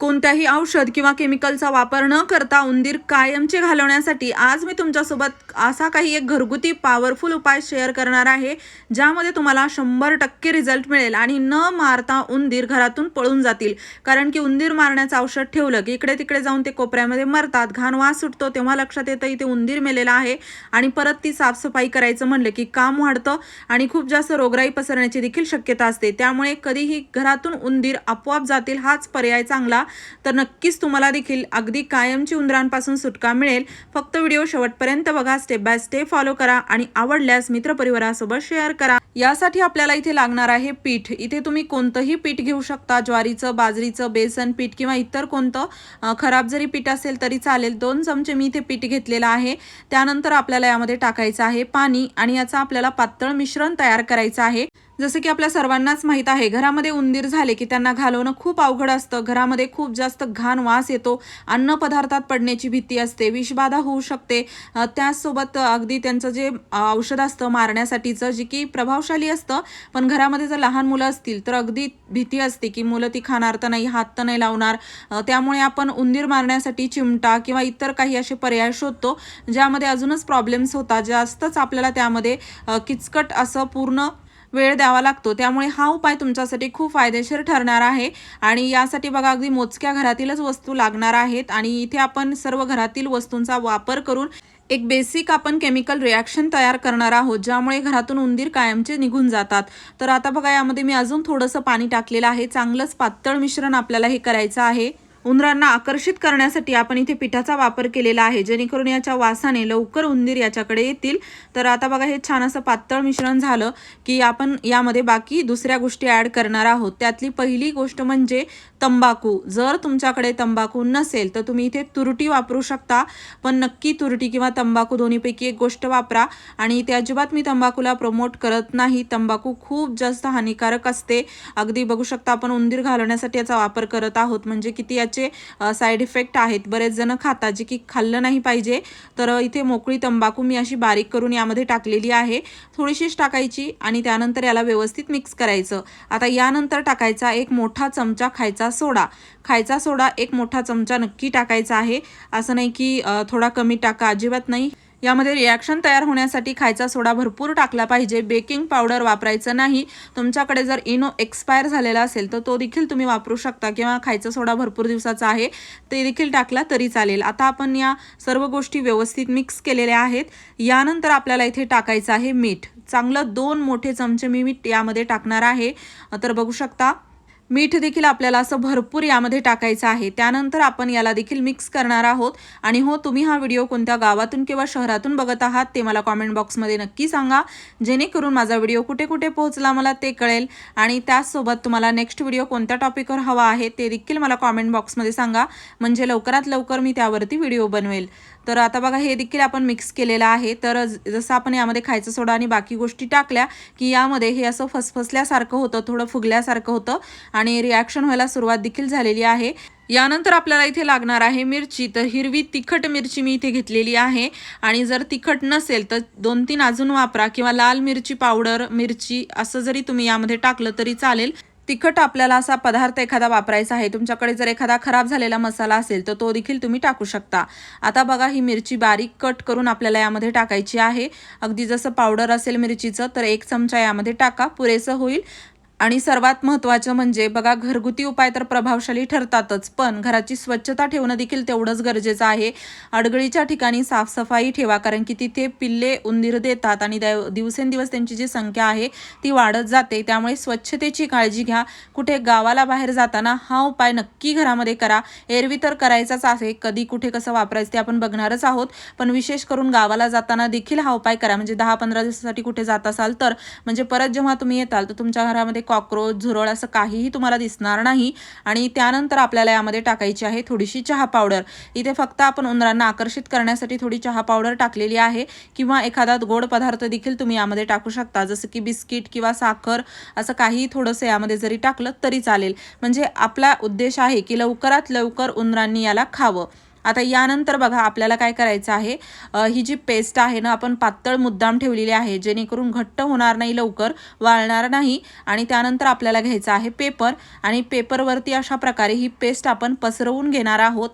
कोणत्याही औषध किंवा केमिकलचा वापर न करता उंदीर कायमचे घालवण्यासाठी आज मी तुमच्यासोबत असा काही एक घरगुती पॉवरफुल उपाय शेअर करणार आहे ज्यामध्ये तुम्हाला शंभर टक्के रिझल्ट मिळेल आणि न मारता उंदीर घरातून पळून जातील. कारण की उंदीर मारण्याचं औषध ठेवलं की इकडे तिकडे जाऊन ते कोपऱ्यामध्ये मरतात घाण वास सुटतो तेव्हा लक्षात येतं इथे उंदीर मेलेला आहे आणि परत ती साफसफाई करायचं म्हणलं की काम वाढतं आणि खूप जास्त रोगराई पसरण्याची देखील शक्यता असते. त्यामुळे कधीही घरातून उंदीर आपोआप जातील हाच पर्याय चांगला तर नक्कीच तुम्हाला देखील अगदी कायमची उंदरांपासून सुटका मिळेल. फक्त व्हिडिओ शेवटपर्यंत बघा स्टेप बाय स्टेप फॉलो करा आणि आवडल्यास मित्रपरिवारासोबत शेअर करा. यासाठी आपल्याला इथे लागणार आहे पीठ. इथे तुम्ही कोणतंही पीठ घेऊ शकता ज्वारीचं बाजरीचं बेसन पीठ किंवा इतर कोणतं. खराब जरी पीठ असेल तरी चालेल. दोन चमचे मी इथे पीठ घेतलेलं आहे. त्यानंतर आपल्याला यामध्ये टाकायचं आहे पाणी आणि याचं आपल्याला पातळ मिश्रण तयार करायचं आहे. जसं की आपल्या सर्वांनाच माहीत आहे घरामध्ये उंदीर झाले की त्यांना घालवणं खूप अवघड असतं. घरामध्ये खूप जास्त घाण वास येतो. अन्न पदार्थात पडण्याची भीती असते. विषबाधा होऊ शकते. त्याचसोबत अगदी त्यांचं जे औषध असतं मारण्यासाठीचं जे की प्रभावशाली असतं पण घरामध्ये जर लहान मुलं असतील तर अगदी भीती असते की मुलं ती खाणार तर नाही हात तर नाही लावणार. त्यामुळे आपण उंदीर मारण्यासाठी चिमटा किंवा इतर काही असे पर्याय शोधतो ज्यामध्ये अजूनच प्रॉब्लेम्स होतात. जास्तच आपल्याला त्यामध्ये किचकट असं पूर्ण वेळ द्यावा लागतो. त्यामुळे हा उपाय तुमच्यासाठी खूप फायदेशीर ठरणार आहे. आणि यासाठी बघा अगदी मोजक्या घरातीलच वस्तू लागणार आहेत. आणि इथे आपण सर्व घरातील वस्तूंचा वापर करून एक बेसिक आपण केमिकल रिॲक्शन तयार करणार आहोत ज्यामुळे घरातून उंदीर कायमचे निघून जातात. तर आता बघा यामध्ये मी अजून थोडंसं पाणी टाकलेलं आहे. चांगलंच पातळ मिश्रण आपल्याला हे करायचं आहे. उंदरांना आकर्षित करण्यासाठी आपण इथे पिठाचा वापर केलेला आहे. जेणेकरून याच्या वासाने लवकर उंदीर याच्याकडे येतील. तर आता बघा हे छान असं पातळ मिश्रण झालं की आपण यामध्ये बाकी दुसऱ्या गोष्टी ॲड करणार आहोत. त्यातली पहिली गोष्ट म्हणजे तंबाखू. जर तुमच्याकडे तंबाखू नसेल तर तुम्ही इथे तुरटी वापरू शकता. पण नक्की तुरटी किंवा तंबाखू दोन्हीपैकी एक गोष्ट वापरा. आणि इथे अजिबात मी तंबाखूला प्रमोट करत नाही. तंबाखू खूप जास्त हानिकारक असते. अगदी बघू शकता आपण उंदीर घालवण्यासाठी याचा वापर करत आहोत. म्हणजे किती याचे साईड इफेक्ट आहेत. बरेच जण खातात जे की खाल्लं नाही पाहिजे. तर इथे मोकळी तंबाखू मी अशी बारीक करून यामध्ये टाकलेली आहे. थोडीशीच टाकायची आणि त्यानंतर याला व्यवस्थित मिक्स करायचं. आता यानंतर टाकायचा एक मोठा चमचा खायचा सोडा. खायचा सोडा एक मोठा चमचा नक्की टाकायचा आहे. असं नाही की थोडा कमी टाका. अजिबात नाही. यामध्ये रिॲक्शन तयार होण्यासाठी खायचा सोडा भरपूर टाकला पाहिजे. बेकिंग पावडर वापरायचं नाही. तुमच्याकडे जर इनो एक्सपायर झालेला असेल तर तो देखील तुम्ही वापरू शकता किंवा खायचा सोडा भरपूर दिवसाचा आहे ते देखील टाकला तरी चालेल. आता आपण या सर्व गोष्टी व्यवस्थित मिक्स केलेल्या आहेत. यानंतर आपल्याला इथे टाकायचं आहे मीठ. चांगलं दोन मोठे चमचे मी मीठ यामध्ये टाकणार आहे. तर बघू शकता मीठ देखील आपल्याला असं भरपूर यामध्ये टाकायचं आहे. त्यानंतर आपण याला देखील मिक्स करणार आहोत. आणि हो तुम्ही हा व्हिडिओ कोणत्या गावातून किंवा शहरातून बघत आहात ते मला कॉमेंट बॉक्समध्ये नक्की सांगा. जेणेकरून माझा व्हिडिओ कुठे कुठे पोहोचला मला ते कळेल. आणि त्याचसोबत तुम्हाला नेक्स्ट व्हिडिओ कोणत्या टॉपिकवर हवा आहे ते देखील मला कॉमेंट बॉक्समध्ये सांगा. म्हणजे लवकरात लवकर मी त्यावरती व्हिडिओ बनवेल. तर आता बघा हे देखील आपण मिक्स केलेलं आहे. तर ज- जसं आपण यामध्ये खायचं सोडा आणि बाकी गोष्टी टाकल्या की यामध्ये हे असं फसफसल्यासारखं होतं थोडं फुगल्यासारखं होतं आणि रिॲक्शन व्हायला सुरुवात देखील झालेली आहे. यानंतर आपल्याला इथे लागणार आहे मिरची. तर हिरवी तिखट मिरची मी इथे घेतलेली आहे. आणि जर तिखट नसेल तर दोन तीन अजून वापरा. किंवा लाल मिरची पावडर मिरची असं जरी तुम्ही यामध्ये टाकलं तरी चालेल. तिखट आपल्याला असा पदार्थ एखादा वापरायचा आहे तुमच्याकडे जर एखादा खराब झालेला मसाला असेल तर तो देखील तुम्ही टाकू शकता. आता बघा ही मिरची बारीक कट करून आपल्याला यामध्ये टाकायची आहे. अगदी जसं पावडर असेल मिरचीचं तर एक चमचा यामध्ये टाका. पुरेसं होईल. आणि सर्वात महत्त्वाचं म्हणजे बघा घरगुती उपाय तर प्रभावशाली ठरतातच पण घराची स्वच्छता ठेवणं देखील तेवढंच गरजेचं आहे. अडगळीच्या ठिकाणी साफसफाई ठेवा कारण की तिथे पिल्ले उंदीर देतात आणि दिवसेंदिवस त्यांची जी संख्या आहे ती वाढत जाते. त्यामुळे स्वच्छतेची काळजी घ्या. कुठे गावाला बाहेर जाताना हा उपाय नक्की घरामध्ये करा. एरवी तर करायचाच आहे. कधी कुठे कसं वापरायचं ते आपण बघणारच आहोत पण विशेष करून गावाला जाताना देखील हा उपाय करा. म्हणजे दहा पंधरा दिवसासाठी कुठे जात असाल तर म्हणजे परत जेव्हा तुम्ही येताल तर तुमच्या घरामध्ये कॉक्रोच झुरळ असं काहीही तुम्हाला दिसणार नाही. आणि त्यानंतर आपल्याला यामध्ये टाकायची आहे थोडीशी चहा पावडर. इथे फक्त आपण उंदरांना आकर्षित करण्यासाठी थोडी चहा पावडर टाकलेली आहे. किंवा एखादा गोड पदार्थ देखील तुम्ही यामध्ये टाकू शकता. जसं की बिस्किट किंवा साखर असं काही थोडंसं यामध्ये जरी टाकलं तरी चालेल. म्हणजे आपला उद्देश आहे की लवकरात लवकर उंदरांनी याला खावं. आता यानंतर बघा आपल्याला काय करायचं आहे? ही जी पेस्ट आहे ना आपण पातळ मुद्दाम ठेवलेली आहे जेणेकरून घट्ट होणार नाही लवकर वाळणार नाही आणि त्यानंतर आपल्याला घ्यायचं आहे पेपर. आणि पेपरवरती अशा प्रकारे ही पेस्ट आपण पसरवून घेणार आहोत.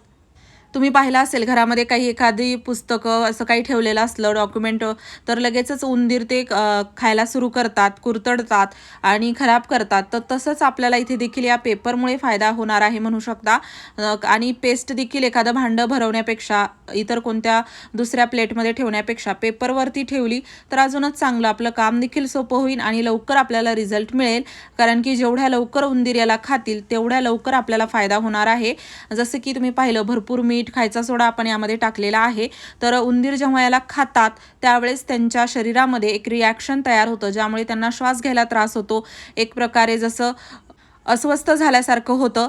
तुम्ही पाहिलं असेल घरामध्ये काही एखादी पुस्तकं असं काही ठेवलेलं असलं डॉक्युमेंट तर लगेचच उंदीर ते खायला सुरू करतात कुरतडतात आणि खराब करतात. तर तसंच आपल्याला इथे देखील या पेपरमुळे फायदा होणार आहे म्हणू शकता. आणि पेस्ट देखील एखादं भांडं भरवण्यापेक्षा इतर कोणत्या दुसऱ्या प्लेटमध्ये ठेवण्यापेक्षा पेपरवरती ठेवली तर अजूनच चांगलं आपलं काम देखील सोपं होईल आणि लवकर आपल्याला रिझल्ट मिळेल. कारण की जेवढ्या लवकर उंदीर याला खातील तेवढ्या लवकर आपल्याला फायदा होणार आहे. जसं की तुम्ही पाहिलं भरपूर मीठ खायचा सोडा आपण यामध्ये टाकलेला आहे. तर उंदीर जेव्हा याला खातात त्यावेळेस त्यांच्या शरीरामध्ये एक रिॲक्शन तयार होतं ज्यामुळे त्यांना श्वास घ्यायला त्रास होतो. एक प्रकारे जसं अस्वस्थ झाल्यासारखं होतं.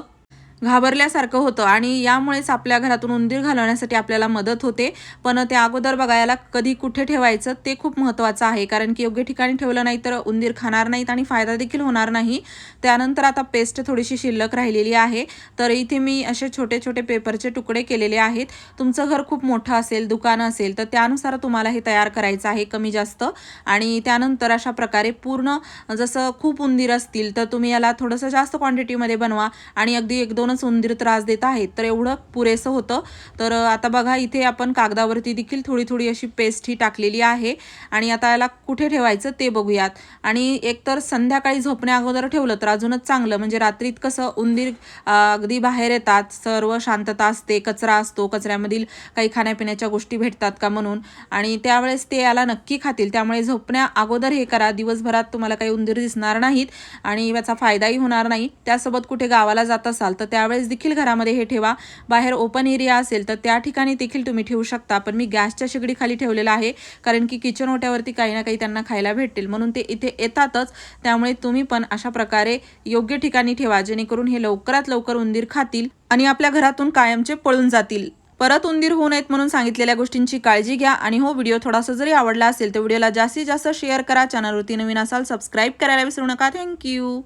घाबरल्यासारखं होतं आणि यामुळेच आपल्या घरातून उंदीर घालवण्यासाठी आपल्याला मदत होते. पण त्या अगोदर बघायला कधी कुठे ठेवायचं ते खूप महत्त्वाचं आहे. कारण की योग्य ठिकाणी ठेवलं नाही तर उंदीर खाणार नाहीत आणि फायदा देखील होणार नाही. त्यानंतर आता पेस्ट थोडीशी शिल्लक राहिलेली आहे. तर इथे मी असे छोटे छोटे पेपरचे तुकडे केलेले आहेत. तुमचं घर खूप मोठं असेल दुकानं असेल तर त्यानुसार तुम्हाला हे तयार करायचं आहे कमी जास्त. आणि त्यानंतर अशा प्रकारे पूर्ण जसं खूप उंदीर असतील तर तुम्ही याला थोडंसं जास्त क्वांटिटीमध्ये बनवा आणि अगदी एक दोनच उंदीर त्रास देत आहेत तर एवढं पुरेसं होतं. तर आता बघा इथे आपण कागदावरती देखील थोडी थोडी अशी पेस्ट ही टाकलेली आहे. आणि आता याला कुठे ठेवायचं ते बघूयात. आणि एकतर संध्याकाळी झोपण्या अगोदर ठेवलं तर अजूनच चांगलं. म्हणजे रात्रीत कसं उंदीर अगदी बाहेर येतात सर्व शांतता असते कचरा असतो कचऱ्यामधील काही खाण्यापिण्याच्या गोष्टी भेटतात का म्हणून. आणि त्यावेळेस ते याला नक्की खातील. त्यामुळे झोपण्या अगोदर हे करा. दिवसभरात तुम्हाला काही उंदीर दिसणार नाहीत आणि याचा फायदाही होणार नाही. त्यासोबत कुठे गावाला जात असाल तर त्यावेळेस देखील घरामध्ये हे ठेवा. बाहेर ओपन एरिया असेल तर त्या ठिकाणी देखील तुम्ही ठेवू शकता. पण मी गॅसच्या शेगडीखाली ठेवलेलं ठेवलेला आहे. कारण की किचन ओट्यावरती काही ना काही त्यांना खायला भेटतील. म्हणून ते इथे येतातच. त्यामुळे तुम्ही पण अशा प्रकारे योग्य ठिकाणी ठेवा. जेणेकरून हे लवकरात लवकर उंदीर खातील आणि आपल्या घरातून कायमचे पळून जातील. परत उंदीर होऊ नयेत म्हणून सांगितलेल्या गोष्टींची काळजी घ्या. आणि हो व्हिडिओ थोडासा जरी आवडला असेल तर व्हिडिओला जास्तीत जास्त शेअर करा. चॅनलवरती नवीन असाल सबस्क्राईब करायला विसरू नका. थँक्यू